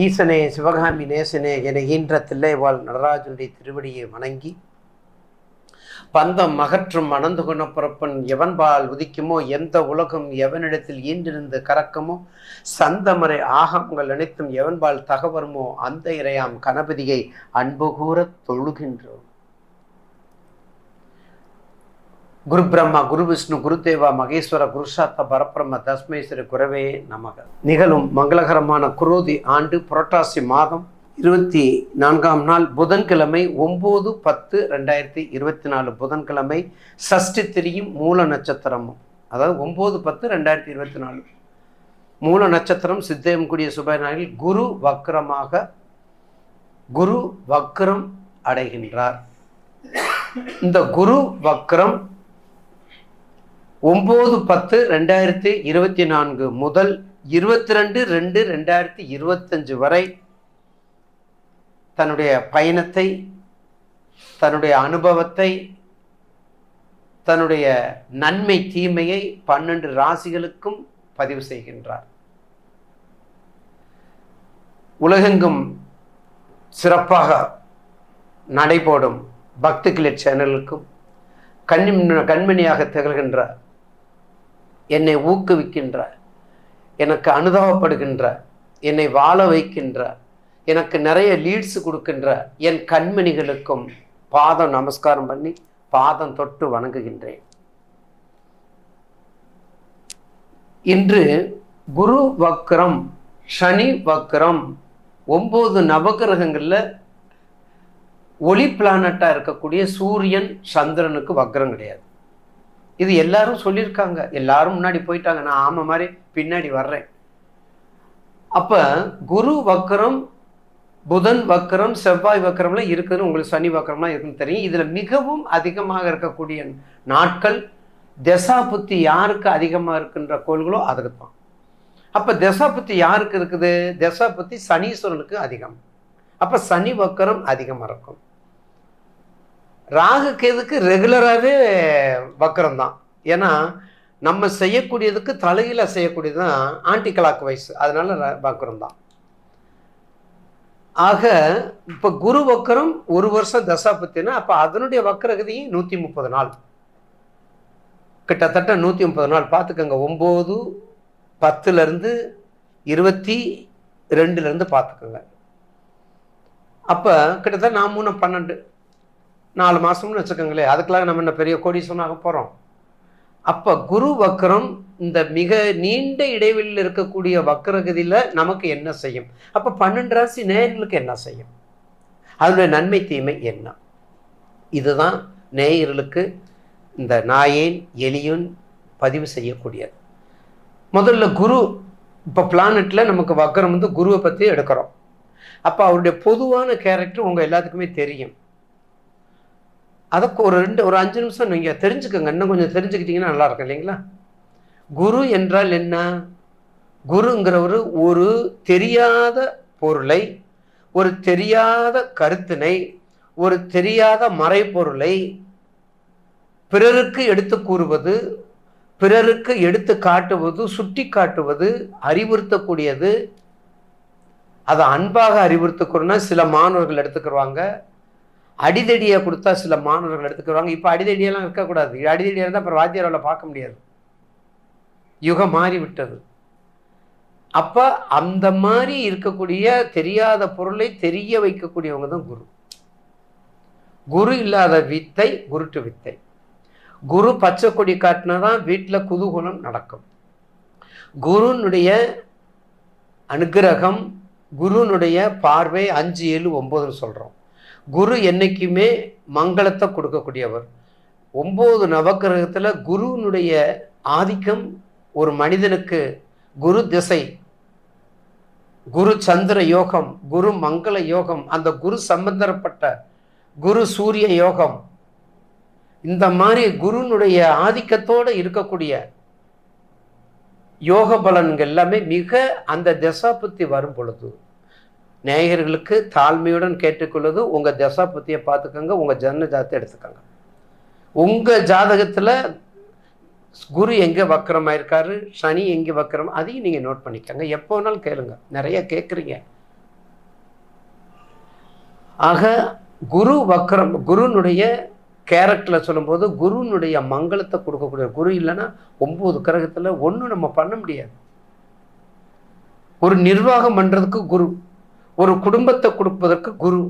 ஈசனே சிவகாமி நேசனே என ஈன்ற தில்லைவாள் நடராஜனுடைய திருவடியை வணங்கி பந்தம் மகற்றும் அனந்து குணப்புறப்பன் எவன்பால் உதிக்குமோ எந்த உலகம் எவனிடத்தில் ஈன்றிருந்து கறக்குமோ சந்தமறை ஆகங்கள் அனைத்தும் எவன்பால் தகவருமோ அந்த இறையாம் கணபதியை அன்பு கூறத் தொழுகின்றோம். குரு பிரம்மா குரு விஷ்ணு குருதேவா மகேஸ்வர குருஷாத்த பரபிரம்ம தஸ்மேஸ்வர குரவே நமக. நிகழும் மங்களகரமான குரோதி ஆண்டு புரட்டாசி மாதம் இருபத்தி நான்காம் நாள் புதன்கிழமை ஒம்பது பத்து ரெண்டாயிரத்தி இருபத்தி நாலு புதன்கிழமை சஷ்டி திரியும் மூல நட்சத்திரமும். அதாவது ஒம்பது பத்து ரெண்டாயிரத்தி இருபத்தி நாலு. மூல நட்சத்திரம் சித்தயம் கூடிய சுப குரு வக்ரமாக குரு வக்ரம் அடைகின்றார். இந்த குரு வக்ரம் ஒம்பது பத்து ரெண்டாயிரத்தி இருபத்தி நான்கு முதல் இருபத்தி ரெண்டு ரெண்டு ரெண்டாயிரத்தி இருபத்தஞ்சு வரை தன்னுடைய பயணத்தை தன்னுடைய அனுபவத்தை தன்னுடைய நன்மை தீமையை பன்னெண்டு ராசிகளுக்கும் பதிவு செய்கின்றார். உலகெங்கும் சிறப்பாக நடைபோடும் பக்தி கிளிட் சேனலுக்கும் கண்ணி கண்மணியாக திகழ்கின்ற என்னை ஊக்குவிக்கின்ற எனக்கு அனுதாபப்படுகின்ற என்னை வாழ வைக்கின்ற எனக்கு நிறைய லீட்ஸ் கொடுக்கின்ற என் கண்மணிகளுக்கும் பாதம் நமஸ்காரம் பண்ணி பாதம் தொட்டு வணங்குகின்றேன். இன்று குரு வக்ரம் சனி வக்ரம் ஒம்பது நவகிரகங்களில் ஒளி பிளானட்டாக இருக்கக்கூடிய சூரியன் சந்திரனுக்கு வக்ரம் கிடையாது. இது எல்லாரும் சொல்லியிருக்காங்க. எல்லாரும் முன்னாடி போயிட்டாங்க. நான் ஆமை மாதிரி பின்னாடி வர்றேன். அப்போ குரு வக்கரம் புதன் வக்கரம் செவ்வாய் வக்கரம்லாம் இருக்குதுன்னு உங்களுக்கு சனி வக்கரம்லாம் இருக்குன்னு தெரியும். இதில் மிகவும் அதிகமாக இருக்கக்கூடிய நாட்கள் தசா புத்தி யாருக்கு அதிகமாக இருக்குன்ற கோள்களோ அதுக்கு தான் அப்போ தசா புத்தி யாருக்கு இருக்குது? தசா புத்தி சனீஸ்வரனுக்கு அதிகம். அப்போ சனி வக்கரம் அதிகமாக இருக்கும். ராகு கேதுக்கு ரெகுலராகவே வக்கரம் தான் ஏன்னா நம்ம செய்யக்கூடியதுக்கு தலையில செய்யக்கூடியது தான் ஆன்டி கிளாக் வைஸ் அதனால வக்கரம் தான் ஆக இப்போ குரு வக்கரம் ஒரு வருஷம் தசாபத்தினா அப்போ அதனுடைய வக்கரகதியும் நூற்றி முப்பது நாள். கிட்டத்தட்ட நூற்றி முப்பது நாள். பார்த்துக்கோங்க ஒம்பது பத்துலேருந்து இருபத்தி ரெண்டுலேருந்து பார்த்துக்கோங்க. அப்போ கிட்டத்தட்ட நான் மூணு பன்னெண்டு நாலு மாதம்னு வச்சுக்கோங்களேன். அதுக்கெல்லாம் நம்ம என்ன பெரிய கோடி ஆக போகிறோம் அப்போ குரு வக்கரம் இந்த மிக நீண்ட இடைவெளியில் இருக்கக்கூடிய வக்கரகதியில் நமக்கு என்ன செய்யும்? அப்போ பன்னெண்டு ராசி நேயர்களுக்கு என்ன செய்யும்? அதனுடைய நன்மை தீமை என்ன? இதுதான் நேயர்களுக்கு இந்த நாயேன் எலியும் பதிவு செய்யக்கூடியது. முதல்ல குரு இப்போ பிளானட்டில் நமக்கு வக்கரம் வந்து குருவை பற்றி எடுக்கிறோம். அப்போ அவருடைய பொதுவான கேரக்டர் உங்கள் எல்லாத்துக்குமே தெரியும். அதுக்கு ஒரு ரெண்டு ஒரு அஞ்சு நிமிஷம் நீங்கள் தெரிஞ்சுக்கோங்க. இன்னும் கொஞ்சம் தெரிஞ்சுக்கிட்டிங்கன்னா நல்லா இருக்கும் இல்லைங்களா? குரு என்றால் என்ன? குருங்கிறவர் ஒரு தெரியாத பொருளை ஒரு தெரியாத கருத்தினை ஒரு தெரியாத மறைப்பொருளை பிறருக்கு எடுத்து கூறுவது பிறருக்கு எடுத்து காட்டுவது சுட்டி காட்டுவது அறிவுறுத்தக்கூடியது. அதை அன்பாக அறிவுறுத்தக்கூடனா சில மாணவர்கள் எடுத்துக்கிடுவாங்க அடிதடியை கொடுத்தா சில மாணவர்கள் எடுத்துக்கிறாங்க இப்போ அடிதடியெல்லாம் இருக்கக்கூடாது. அடிதடியாக இருந்தால் அப்புறம் வாத்தியாரால் பார்க்க முடியாது. யுகம் மாறிவிட்டது. அப்போ அந்த மாதிரி இருக்கக்கூடிய தெரியாத பொருளை தெரிய வைக்கக்கூடியவங்க தான் குரு. குரு இல்லாத வித்தை குருட்டு வித்தை. குரு பச்சை கொடி காட்டினா தான் வீட்டில் குதூகூலம் நடக்கும். குருனுடைய அனுகிரகம் குருனுடைய பார்வை அஞ்சு ஏழு ஒம்போதுன்னு சொல்கிறோம் குரு என்றைக்குமே மங்களத்தை கொடுக்கக்கூடியவர். ஒம்பது நவக்கிரகத்தில் குருனுடைய ஆதிக்கம் ஒரு மனிதனுக்கு குரு திசை. குரு சந்திர யோகம் குரு மங்கள யோகம் அந்த குரு சம்பந்தப்பட்ட குரு சூரிய யோகம். இந்த மாதிரி குருனுடைய ஆதிக்கத்தோடு இருக்கக்கூடிய யோக பலன்கள் எல்லாமே மிக அந்த திசாபுத்தி வரும் பொழுது நேயர்களுக்கு தாழ்மையுடன் கேட்டுக்கொள்வது உங்கள் தசாபத்தியை பார்த்துக்கோங்க உங்கள் ஜன்ன ஜாதத்தை எடுத்துக்கோங்க. உங்கள் ஜாதகத்தில் குரு எங்கே வக்கரமாக இருக்காரு சனி எங்கே வக்கரம் அதையும் நீங்கள் நோட் பண்ணிக்கோங்க. எப்போ வேணாலும் கேளுங்க. நிறைய கேட்குறீங்க ஆக குரு வக்கரம் குருனுடைய கேரக்டரில் சொல்லும்போது குருனுடைய மங்களத்தை கொடுக்கக்கூடிய குரு இல்லைன்னா ஒம்பது கிரகத்தில் ஒன்றும் நம்ம பண்ண முடியாது. ஒரு நிர்வாகம் பண்ணுறதுக்கு குரு. ஒரு குடும்பத்தை கொடுப்பதற்கு குரு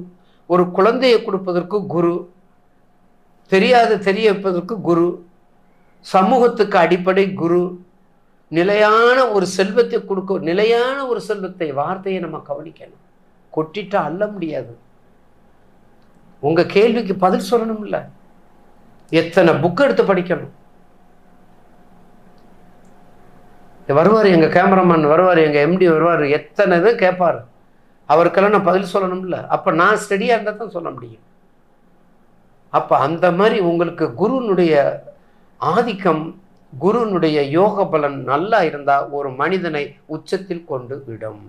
ஒரு குழந்தையை கொடுப்பதற்கு குரு தெரியாது தெரிய வைப்பதற்கு குரு சமூகத்துக்கு அடிப்படை குரு நிலையான ஒரு செல்வத்தை கொடுக்க நிலையான ஒரு செல்வத்தை வார்த்தையை நம்ம கவனிக்கணும். கொட்டிட்டா அள்ள முடியாது. உங்கள் கேள்விக்கு பதில் சொல்லணும்ல. எத்தனை புக் எடுத்து படிக்கணும்? வருவார் எங்கள் கேமராமேன் வருவார் எங்கள் எம்டி வருவார் எத்தனை இது கேட்பார் அவருக்கெல்லாம் நான் பதில் சொல்லணும்ல. அப்போ நான் ஸ்டடியாக இருந்தால் தான் சொல்ல முடியும். அப்போ அந்த மாதிரி உங்களுக்கு குருனுடைய ஆதிக்கம் குருனுடைய யோக பலன் நல்லா இருந்தால் ஒரு மனிதனை உச்சத்தில் கொண்டு விடும்.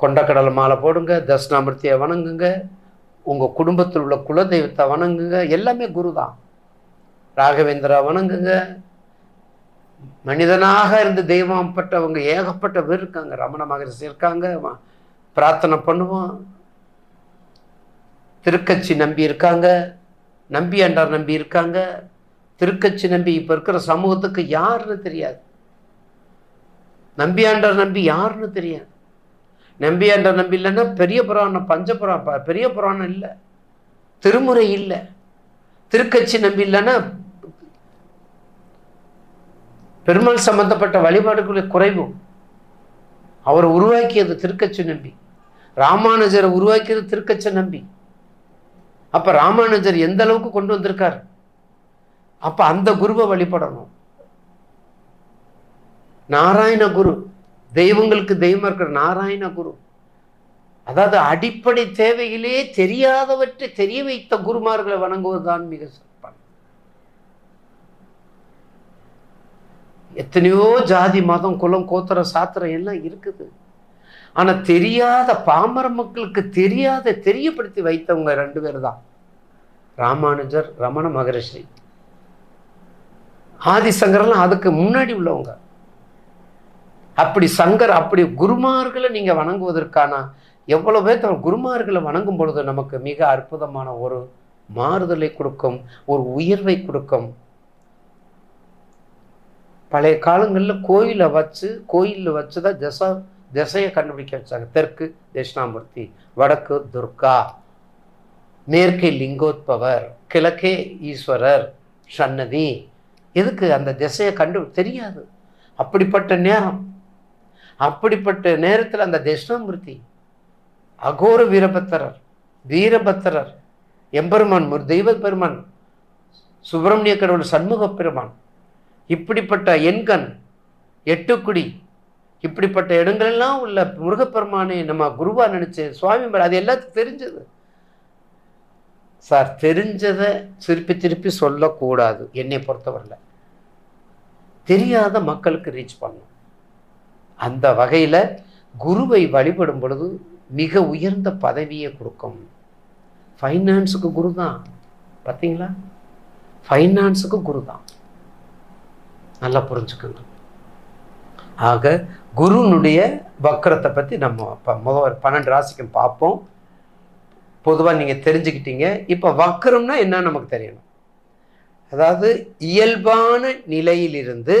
கொண்டக்கடலை மாலை போடுங்க தட்சிணாமூர்த்தியை வணங்குங்க உங்கள் குடும்பத்தில் உள்ள குலதெய்வத்தை வணங்குங்க எல்லாமே குரு தான் ராகவேந்திரா வணங்குங்க மனிதனாக இருந்து தெய்வம் பட்டவங்க ஏகப்பட்ட பேர் இருக்காங்க. ரமண மகரிஷி இருக்காங்க பிரார்த்தனை பண்ணுவோம் திருக்கட்சி நம்பி இருக்காங்க. நம்பி அண்டார் நம்பி இருக்காங்க. திருக்கட்சி நம்பி இப்போ இருக்கிற சமூகத்துக்கு யாருன்னு தெரியாது. நம்பியாண்டர் நம்பி யாருன்னு தெரியாது. நம்பி நம்பி இல்லைன்னா பெரிய புராணம் பஞ்ச புராணம் பெரிய புராணம் இல்லை. திருமுறை இல்லை. திருக்கட்சி நம்பி இல்லைன்னா பெருமாள் சம்பந்தப்பட்ட வழிபாடுகளை குறைவு. அவரை உருவாக்கியது திருக்கட்சி நம்பி. ராமானுஜரை உருவாக்கியது திருக்கச்ச நம்பி. அப்போ ராமானுஜர் எந்த அளவுக்கு கொண்டு வந்திருக்கார்? அப்போ அந்த குருவை வழிபடணும். நாராயண குரு. தெய்வங்களுக்கு தெய்வம் இருக்கிற நாராயண குரு. அதாவது அடிப்படை தேவைகளே தெரியாதவற்றை தெரிய வைத்த குருமார்களை வணங்குவதுதான் மிக எத்தனையோ ஜாதி மதம் குலம் கோத்திரம் சாத்திரம் எல்லாம் இருக்குது. ஆனால் தெரியாத பாமர மக்களுக்கு தெரியாத தெரியப்படுத்தி வைத்தவங்க ரெண்டு பேர் தான். ராமானுஜர் ரமண மகரிஷி. ஆதிசங்கரெல்லாம் அதுக்கு முன்னாடி உள்ளவங்க. அப்படி சங்கர் அப்படி குருமார்களை நீங்கள் வணங்குவதற்கான எவ்வளோ பேர் குருமார்களை வணங்கும் பொழுது நமக்கு மிக அற்புதமான ஒரு மாறுதலை கொடுக்கும் ஒரு உயர்வை கொடுக்கும். பழைய காலங்களில் கோயிலை வச்சு கோயிலில் வச்சு தான் திசை திசையை கண்டுபிடிக்க வச்சாங்க. தெற்கு தட்சிணாமூர்த்தி வடக்கு துர்கா மேற்கே லிங்கோத்பவர் கிழக்கே ஈஸ்வரர் சன்னதி. எதுக்கு அந்த திசையை கண்டு தெரியாது. அப்படிப்பட்ட நேரம். அப்படிப்பட்ட நேரத்தில் அந்த தட்சிணாமூர்த்தி அகோர வீரபத்திரர் வீரபத்திரர் எம்பெருமான் தெய்வ பெருமான் சுப்பிரமணிய கடவுள் சண்முக பெருமான் இப்படிப்பட்ட எண்கண் எட்டுக்குடி இப்படிப்பட்ட இடங்களெல்லாம் உள்ள முருகப்பெருமானை நம்ம குருவா நினைச்சு சுவாமி அது எல்லாத்துக்கும் தெரிஞ்சது. சார் தெரிஞ்சதை திருப்பி திருப்பி சொல்லக்கூடாது என்னை பொறுத்தவரையில். தெரியாத மக்களுக்கு ரீச் பண்ணும் அந்த வகையில் குருவை வழிபடும் பொழுது மிக உயர்ந்த பதவியை கொடுக்கும். ஃபைனான்ஸுக்கு குரு தான் பார்த்தீங்களா ஃபைனான்ஸுக்கு குரு தான் நல்லா புரிஞ்சுக்கணும் ஆக குருனுடைய வக்கரத்தை பற்றி நம்ம இப்போ முதல் பன்னெண்டு ராசிக்கும் பார்ப்போம். பொதுவாக நீங்கள் தெரிஞ்சுக்கிட்டீங்க. இப்போ வக்கரம்னா என்ன நமக்கு தெரியணும். அதாவது இயல்பான நிலையிலிருந்து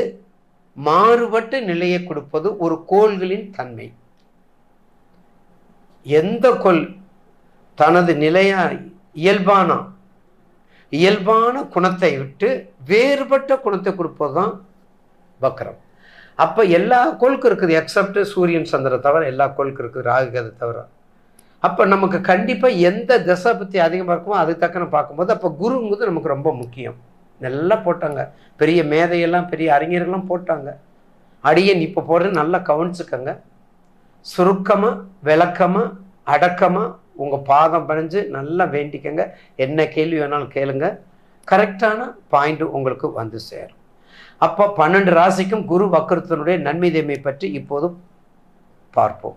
மாறுபட்ட நிலையை கொடுப்பது ஒரு கோள்களின் தன்மை. எந்த கோள் தனது நிலையா இயல்பான? இயல்பான குணத்தை விட்டு வேறுபட்ட குணத்தை கொடுப்பது தான் வக்கரம் அப்போ எல்லா கோளுக்கும் இருக்குது எக்ஸப்ட் சூரியன் சந்திரன் தவிர எல்லா கோளுக்கும் இருக்குது ராகு கதை தவிர. அப்போ நமக்கு கண்டிப்பாக எந்த திசை பற்றி அதிகமாக இருக்குமோ அதுக்கு தக்கன பார்க்கும்போது அப்போ குருங்கிறது நமக்கு ரொம்ப முக்கியம். நல்லா போட்டாங்க. பெரிய மேதையெல்லாம் பெரிய அறிஞர்கள்லாம் போட்டாங்க. அடியன் இப்போ போடுறது நல்லா கவனிச்சுக்கங்க. சுருக்கமாக விளக்கமாக அடக்கமாக உங்கள் பாதம் பணிஞ்சு நல்லா வேண்டிக்கங்க. என்ன கேள்வி வேணாலும் கேளுங்க. கரெக்டான பாயிண்ட் உங்களுக்கு வந்து சேரும். அப்போ பன்னெண்டு ராசிக்கும் குரு வக்கரத்தினுடைய நன்மை தீமை பற்றி இப்போது பார்ப்போம்.